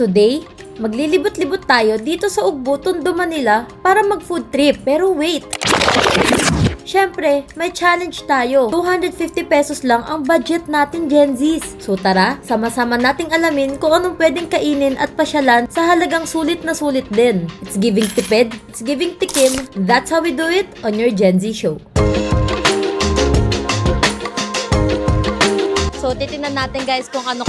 Today, maglilibot-libot tayo dito sa Ugbo, Tondo, Manila para mag-food trip. Pero wait! Siyempre, may challenge tayo. 250 pesos lang ang budget natin, Gen Zs. So tara, sama-sama nating alamin kung anong pwedeng kainin at pasyalan sa halagang sulit na sulit din. It's giving tipid, it's giving tikim. That's how we do it on your Gen Z show. So, titingnan natin guys kung ano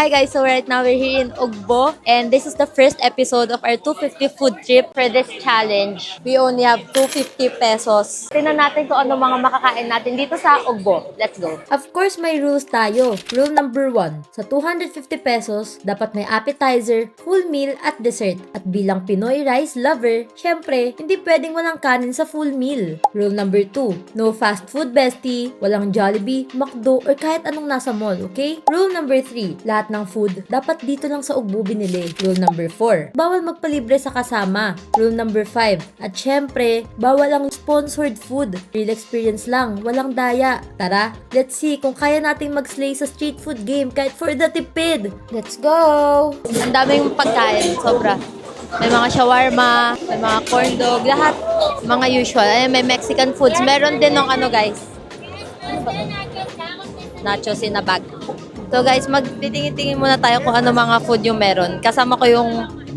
Hi guys, so right now we're here in Ugbo and this is the first episode of our 250 food trip for this challenge. We only have 250 pesos. Tingnan natin kung ano mga makakain natin dito sa Ugbo. Let's go. Of course, may rules tayo. Rule number 1. Sa 250 pesos, dapat may appetizer, full meal at dessert. At bilang Pinoy rice lover, syempre, hindi pwedeng walang kanin sa full meal. Rule number 2. No fast food bestie, walang Jollibee, McDo, or kahit anong nasa mall, okay? Rule number 3. Lahat ng food, dapat dito lang sa Ugbo binili. Rule number 4. Bawal magpalibre sa kasama. Rule number 5. At syempre, bawal ang sponsored food. Real experience lang, walang daya. Tara, let's see kung kaya nating mag-slay sa street food game kahit for the tipid. Let's go! Ang daming pagkain, sobra. May mga shawarma, may mga corn dog, lahat. Mga usual. Ayun, may Mexican foods. Meron din ng ano guys. Ano ba to? Nachos in a bag. So guys, magtitingin-tingin muna tayo kung ano mga food yung meron. Kasama ko yung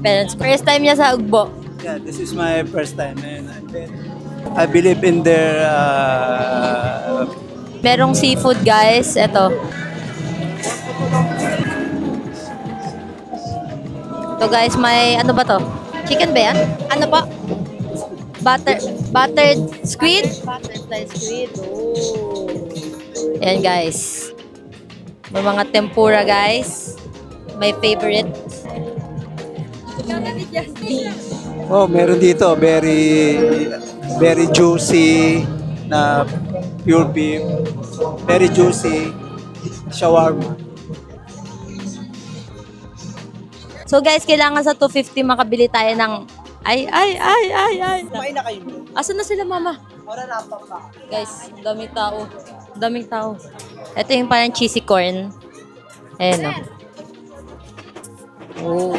parents ko. First time niya sa Ugbo. Yeah, this is my first time and I believe in their uh, Merong seafood guys. Ito. Ito guys, may ano ba to? Chicken ba yan? Ano pa? Butter, buttered squid? Butterfly squid. Oh. Ayan guys. May mga tempura guys. My favorite. oh, meron dito very very juicy na pure beef, very juicy shawarma. So guys, kailangan sa 250 makabili tayo ng ay ay ay ay ay. Kumain na kayo. Asan na sila mama? Ora na pa. Guys, daming tao. Daming tao. Ito yung parang cheesy corn. Ayan o. Oh.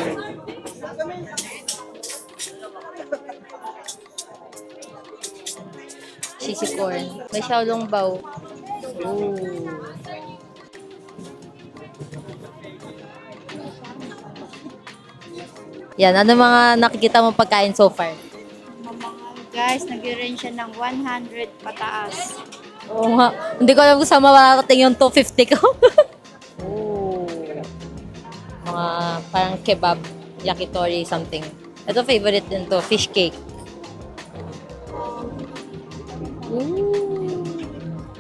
Cheesy corn. May xiaolong bao. Oh. Yan, ano mga nakikita mo pagkain so far? Guys, nag-range siya ng 100 pataas. Oo nga. Hindi ko alam kung saan makakating yung 250 ko. Oo. Mga parang kebab, yakitori, something. Ito favorite din to, fish cake. Ooh.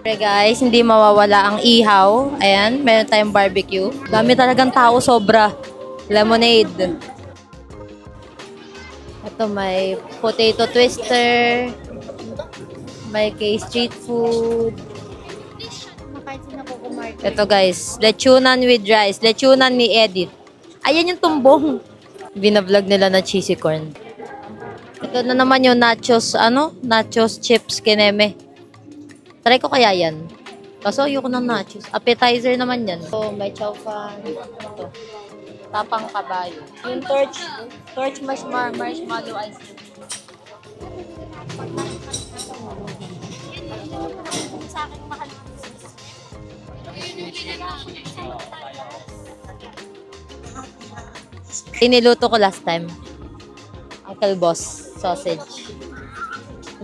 Okay guys, hindi mawawala ang ihaw. Ayan, meron tayong barbecue. Dami talagang tao, sobra. Lemonade. Ito may potato twister. May kay street food. Ito guys, lechunan with rice. Lechunan ni Edith. Ayan yung tumbong. Binablog nila na cheesy corn. Ito na naman yung nachos, ano? Nachos chips kineme. Try ko kaya yan. Kaso ayoko ng nachos. Appetizer naman yan. So, may chow fan. Ito. Tapang kabayo. Yung torch, torch marshmallow, marshmallow ice cream. Sa akin, mahal. Iniluto ko last time. Uncle Boss sausage.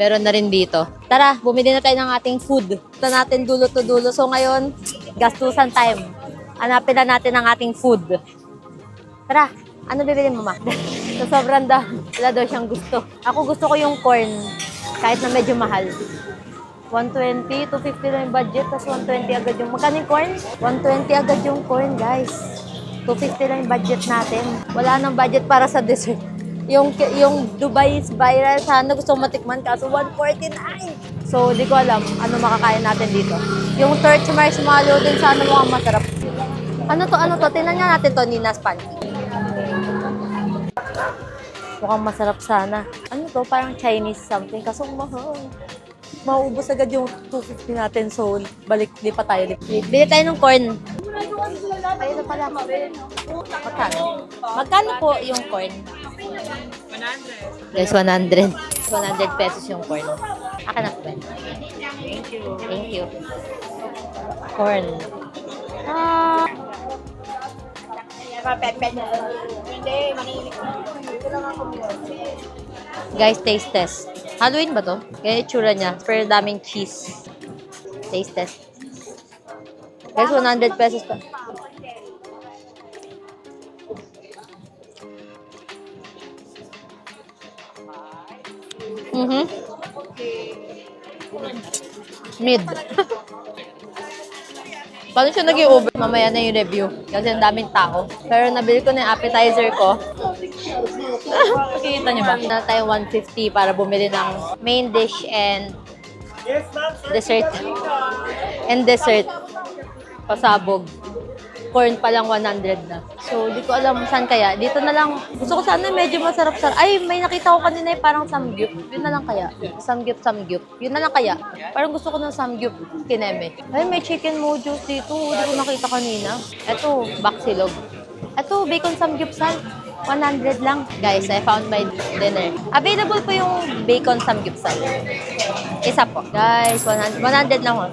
Meron na rin dito. Tara, bumili na tayo ng ating food. Ito natin dulo to dulo. So ngayon, gastusan time. Hanapin na natin ang ating food. Tara, ano bibili mo, ma? so sobrang da. Wala daw siyang gusto. Ako gusto ko yung corn. Kahit na medyo mahal. 120, 250 lang yung budget, tapos 120 agad yung... Magkano yung corn? 120 agad yung corn, guys. 250 lang yung budget natin. Wala nang budget para sa dessert. Yung yung Dubai is viral. Sana gusto ko matikman kaso 149. So, di ko alam ano makakain natin dito. Yung torch marshmallow din sana mukhang masarap. Ano to? Ano to? Tingnan nga natin to, Nina's Pancake. Mukhang masarap sana. Ano to? Parang Chinese something. Kaso mahal. Mauubos agad yung 250 natin. So, balik, lipat tayo. Bili tayo ng corn. Ayun na pala. Magkano? Magkano po yung corn? 100. Guys, 100. 100 pesos yung corn. Akin na po ba? Thank you. Thank you. Corn. Ah. Guys, taste test. Halloween ba to? Kaya itsura niya. Pero daming cheese. Taste test. Guys, 100 pesos pa. Mhm. Mid. Paano siya nag-i-over? Mamaya na yung review. Kasi ang daming tao. Pero nabili ko na yung appetizer ko. Nakikita niyo ba? Na tayo 150 para bumili ng main dish and dessert. And dessert. Pasabog. Corn pa lang 100 na. So, di ko alam saan kaya. Dito na lang. Gusto ko sana medyo masarap sa... Ay, may nakita ko kanina yung parang samgyup. Yun na lang kaya. Samgyup, samgyup. Yun na lang kaya. Parang gusto ko ng samgyup kineme. Ay, may chicken mojos dito. Hindi ko nakita kanina. Ito, baksilog. Ito, bacon samgyupsal. 100 lang. Guys, I found my dinner. Available po yung bacon samgyupsal. Isa po. Guys, 100, 100 lang oh.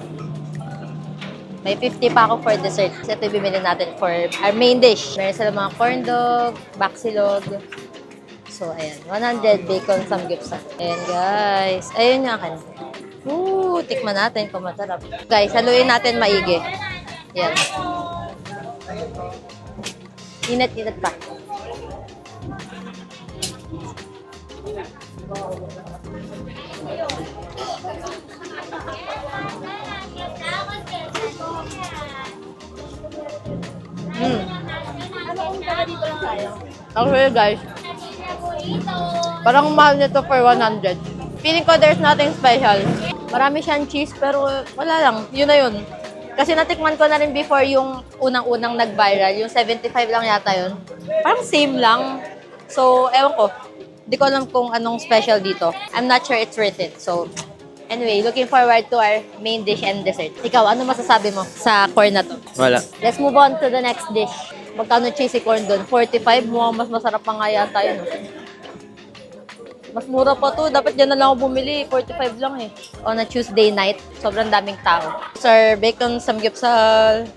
May 50 pa ako for dessert. So, ito bibili natin for our main dish. Meron sila mga corn dog, baksilog. So, ayan. 100 bacon samgyupsal. Ayan, guys. Ayun yung akin. Woo! Tikman natin kung masarap. Guys, haluin natin maigi. Yan. Inat-inat pa. Mm. Okay, guys. Parang mahal nito for 100. Feeling ko there's nothing special. Marami siyang cheese pero wala lang. Yun na yun. Kasi natikman ko na rin before yung unang-unang nag-viral. Yung 75 lang yata yun. Parang same lang. So, ewan ko. Hindi ko alam kung anong special dito. I'm not sure it's worth it. So, anyway, looking forward to our main dish and dessert. Ikaw, ano masasabi mo sa corn na to? Wala. Let's move on to the next dish. Magkano cheesy corn doon? 45 mo, mas masarap pa nga yata yun. oh. Mas mura pa to. Dapat dyan na lang ako bumili. 45 lang eh. On a Tuesday night, sobrang daming tao. Sir, bacon, samgyeopsal.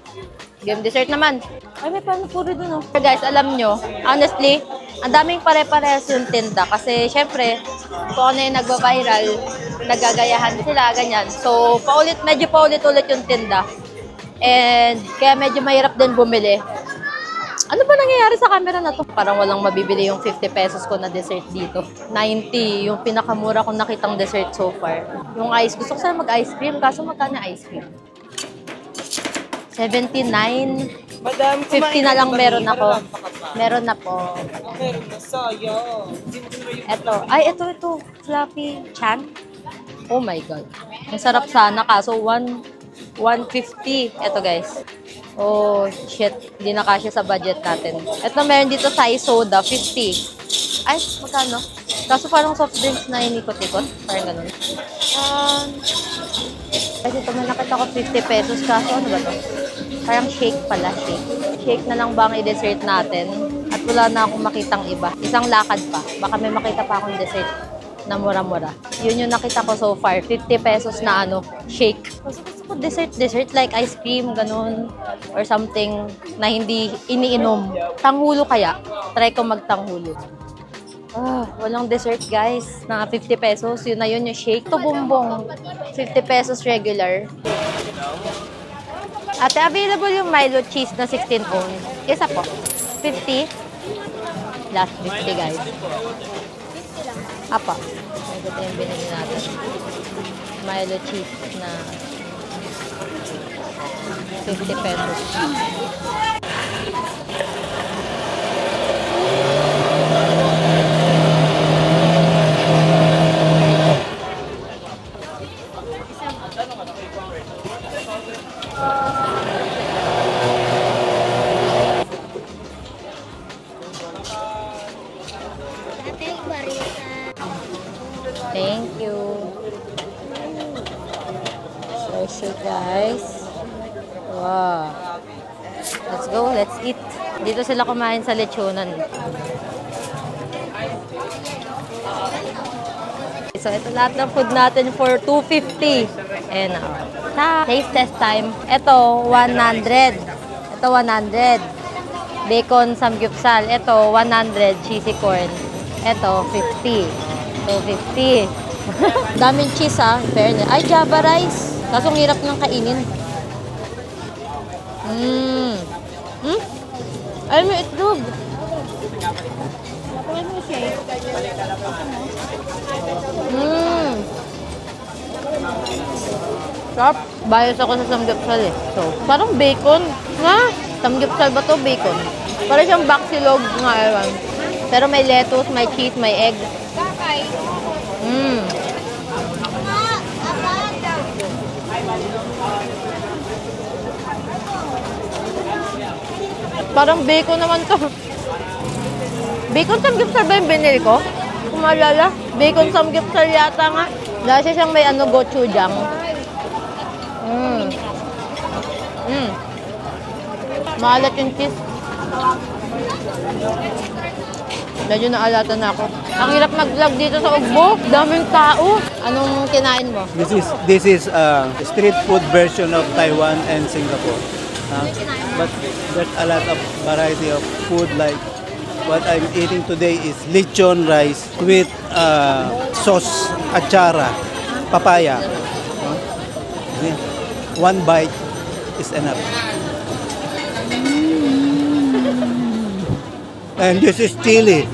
Game dessert naman. Ay, may panipuri dun oh. Guys, alam nyo, honestly, ang daming pare-parehas yung tinda. Kasi, syempre, kung ano yung nagwa-viral, nagagayahan sila, ganyan. So, paulit, medyo paulit-ulit yung tinda. And, kaya medyo mahirap din bumili. Ano ba nangyayari sa camera na to? Parang walang mabibili yung 50 pesos ko na dessert dito. 90, yung pinakamura kong nakitang dessert so far. Yung ice, gusto ko sana mag-ice cream, kaso magkano ice cream? 79. Madam, 50 na lang meron ako. Meron na po. Meron na sayang. Hindi mo kinuha yung Eto. Ay, ito, ito. Fluffy Chan. Oh my God. Ang sarap sana kaso 1 150. Eto guys. Oh, shit. Hindi na kasya sa budget natin. Eto, meron dito size soda. 50. Ay, magkano? Kaso parang soft drinks na inikot-ikot. Parang ganun. Um, kasi ito may nakita ko 50 pesos. Kaso ano ba to? Parang shake pala, shake. Shake na lang ba ang i-dessert natin? At wala na akong makitang iba. Isang lakad pa. Baka may makita pa akong dessert na mura-mura. Yun yung nakita ko so far. 50 pesos na ano, shake. Kasi gusto ko dessert, dessert like ice cream, ganun. Or something na hindi iniinom. Tanghulo kaya. Try ko magtanghulo. Ah, walang dessert guys. Na 50 pesos. Yun na yun yung shake. Ito bumbong. 50 pesos regular. Ate, available yung Milo cheese na 16 ounce. Isa po. 50. Last 50 guys. Apa. Ito yung binili natin. Milo cheese na 50 pesos. Thank you. So, shake guys. Wow. Let's go. Let's eat. Dito sila kumain sa lechonan. So, ito lahat ng food natin for 250. And, uh, taste test time. Ito, 100. Ito, 100. Bacon samgyupsal. Ito, 100. Cheesy corn. Ito, 50. So, 50. Daming cheese, ha. in Fairness. Ay, Java rice. Kaso, ang hirap ng kainin. Mmm. Hmm? Ay, may itlog. Nakuha mo siya. Mmm. Sarap. Bias ako sa samgyupsal eh. So, parang bacon. Nga? Samgyupsal ba to? Bacon. Parang siyang baksilog nga ewan. Pero may lettuce, may cheese, may egg. Mmm. Parang bacon naman to. Bacon samgyupsal ba yung binili ko? Kung maalala, bacon samgyupsal yata nga. Dahil siya siyang may ano, gochujang. Mm. Mm. Maalat yung cheese. Medyo naalata na ako. Ang hirap mag-vlog dito sa Ugbo. Daming tao. Anong kinain mo? This is this is uh, street food version of Taiwan and Singapore. Uh, but there's a lot of variety of food like what I'm eating today is lechon rice with uh, sauce achara, papaya. Uh, one bite is enough. And this is chili.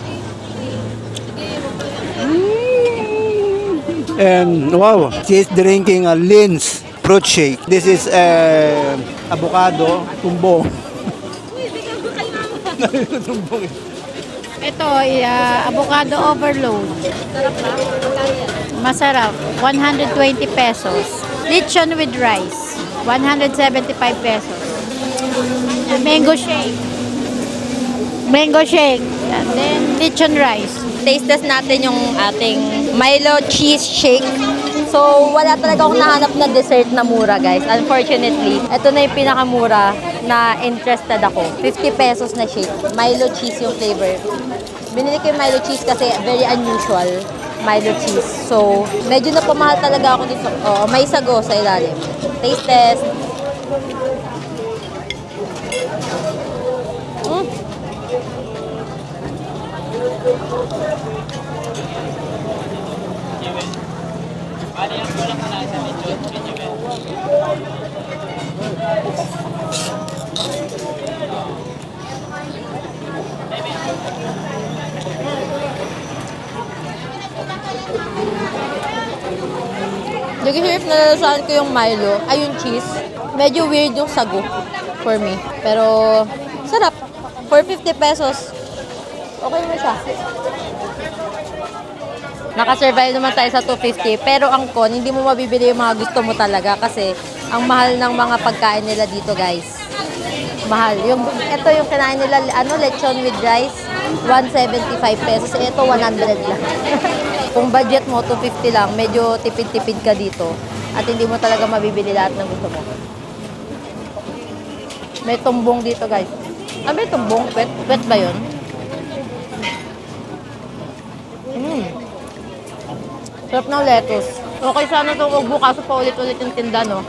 And wow, she's drinking a Lin's fruit shake. This is uh, avocado, tumbong. tumbong. Ito, uh, avocado overload. Masarap. 120 pesos. Lechon with rice. 175 pesos. Mango shake. Mango shake. And then lechon rice. Taste test natin yung ating Milo cheese shake. So, wala talaga akong nahanap na dessert na mura, guys. Unfortunately, ito na yung pinakamura na interested ako. 50 pesos na shake. Milo cheese yung flavor. Binili ko yung Milo cheese kasi very unusual. Milo cheese. So, medyo napamahal talaga ako dito. Oh, may sago sa ilalim. Taste test. Mm. Nag-hirap na lalasahan ko yung Milo, ay yung cheese. Medyo weird yung sago for me. Pero, sarap. For 50 pesos, okay na siya. Nakasurvive naman tayo sa 250. Pero ang con, hindi mo mabibili yung mga gusto mo talaga kasi ang mahal ng mga pagkain nila dito, guys. Mahal. Yung, ito yung kinain nila, ano, lechon with rice, 175 pesos. Ito, 100 lang. Kung budget mo, 250 lang, medyo tipid-tipid ka dito. At hindi mo talaga mabibili lahat ng gusto mo. May tumbong dito, guys. Ah, may tumbong? Pet? Pet ba yun? Mm. Sarap ng lettuce. Okay sana itong ugbo kaso pa ulit-ulit yung tinda, no?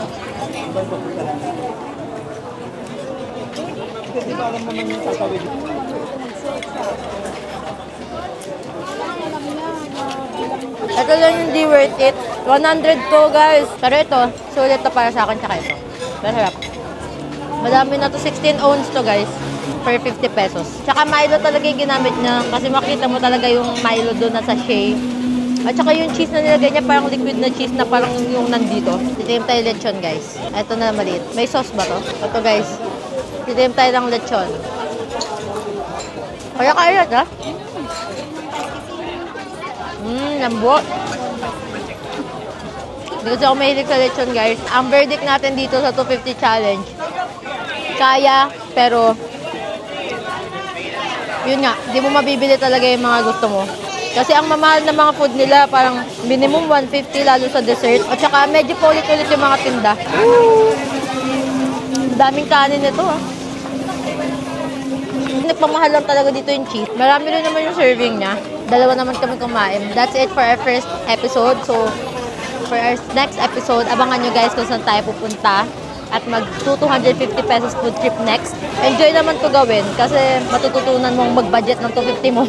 Ito lang yung di worth it. 100 to guys. Pero ito, sulit to para sa akin tsaka ito. Masarap. Madami na to. 16 ounce to guys. For 50 pesos. Tsaka Milo talaga yung ginamit niya. Kasi makita mo talaga yung Milo doon na sachet. At saka yung cheese na nilagay niya, parang liquid na cheese na parang yung nandito. Titim tayo lechon guys. Ito na maliit. May sauce ba to? Ito guys. Titim tayo ng lechon. Kaya kaya ha? Lambot. Hindi kasi ako mahilig sa lechon, guys. Ang verdict natin dito sa 250 challenge, kaya, pero, yun nga, hindi mo mabibili talaga yung mga gusto mo. Kasi ang mamahal na mga food nila, parang minimum 150 lalo sa dessert. At saka medyo paulit-ulit yung mga tinda. Daming kanin nito ah. Nagpamahal lang talaga dito yung cheese. Marami rin naman yung serving niya. Dalawa naman kami kumain. That's it for our first episode. So, for our next episode, abangan nyo guys kung saan tayo pupunta at mag 250 pesos food trip next. Enjoy naman to gawin kasi matututunan mong mag-budget ng 250 mo.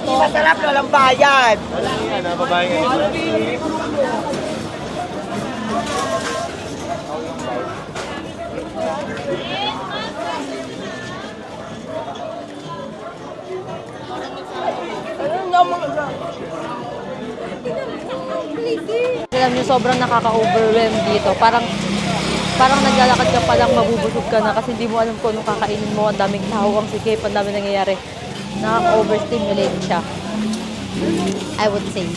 Di masarap, walang bayad. Alam niyo, sobrang nakaka-overwhelm dito. Parang parang naglalakad ka pa lang, mabubusog ka na kasi hindi mo alam kung anong kakainin mo. Ang daming tao, ang sikip, ang daming nangyayari. Nakaka-overstimulate siya. I would say.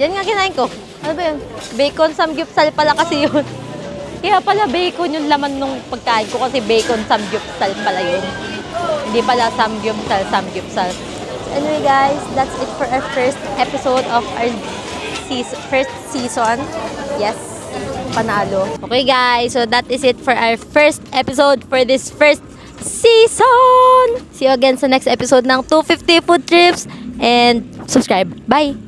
Yan nga kinain ko. Ano ba yun? Bacon samgyupsal pala kasi yun. Kaya pala bacon yung laman nung pagkain ko kasi bacon samgyupsal pala yun. Hindi pala samgyupsal, samgyupsal. Anyway guys, that's it for our first episode of our season, first season. Yes, panalo. Okay guys, so that is it for our first episode for this first season. See you again sa next episode ng 250 Food Trips and subscribe. Bye!